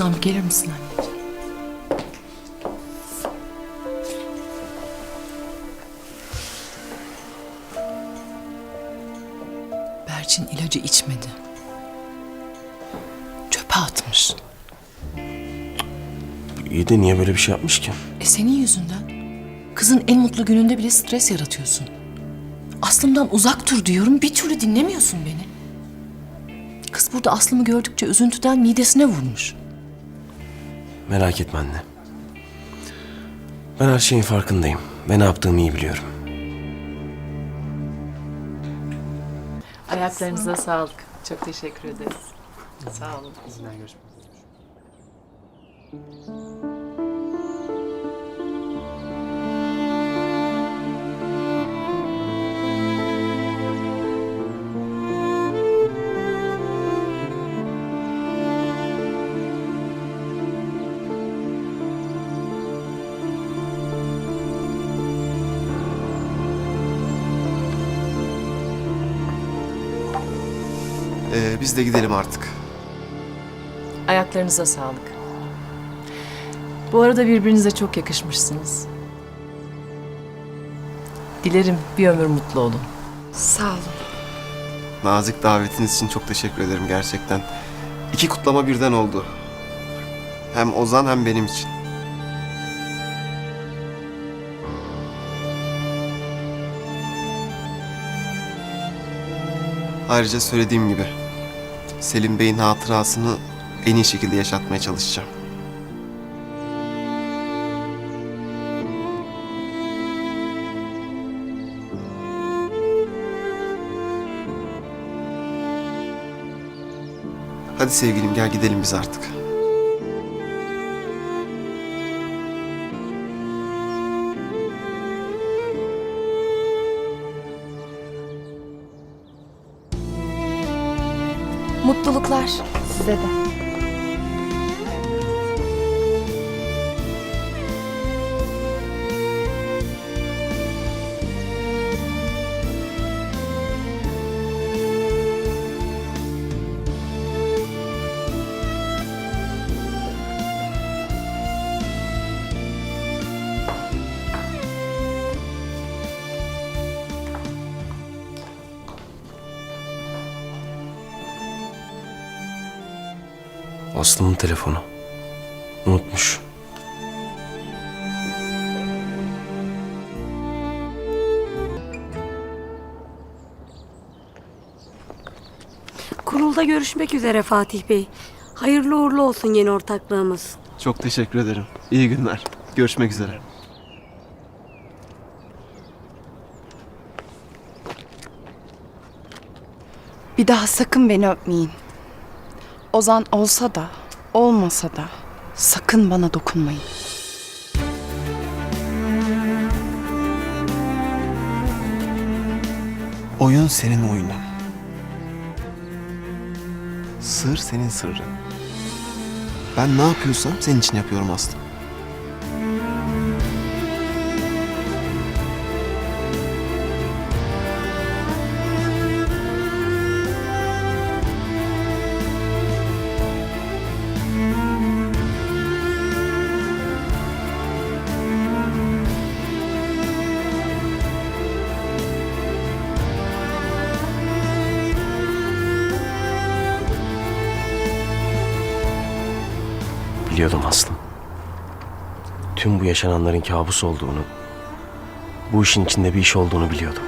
Bir gelir misin anneciğim? Berçin ilacı içmedi. Çöpe atmış. İyi de niye böyle bir şey yapmış ki? E senin yüzünden. Kızın en mutlu gününde bile stres yaratıyorsun. Aslımdan uzak dur diyorum bir türlü dinlemiyorsun beni. Kız burada Aslım'ı gördükçe üzüntüden midesine vurmuş. Merak etme anne. Ben her şeyin farkındayım. Ve ne yaptığımı iyi biliyorum. Ayaklarınıza sağlık. Çok teşekkür ederiz. Sağ olun. Ee, biz de gidelim artık. Ayaklarınıza sağlık. Bu arada birbirinize çok yakışmışsınız. Dilerim bir ömür mutlu olun. Sağ olun. Nazik davetiniz için çok teşekkür ederim gerçekten. İki kutlama birden oldu. Hem Ozan hem benim için. Ayrıca söylediğim gibi Selim Bey'in hatırasını en iyi şekilde yaşatmaya çalışacağım. Hadi sevgilim gel gidelim biz artık. Mutluluklar size de. Aslım'ın telefonu. Unutmuş. Kurulda görüşmek üzere Fatih Bey. Hayırlı uğurlu olsun yeni ortaklığımız. Çok teşekkür ederim. İyi günler. Görüşmek üzere. Bir daha sakın beni öpmeyin. Ozan olsa da olmasa da sakın bana dokunmayın. Oyun senin oyunun. Sır senin sırrın. Ben ne yapıyorsam senin için yapıyorum Aslı. Biliyordum Aslım. Tüm bu yaşananların kabus olduğunu, bu işin içinde bir iş olduğunu biliyordum.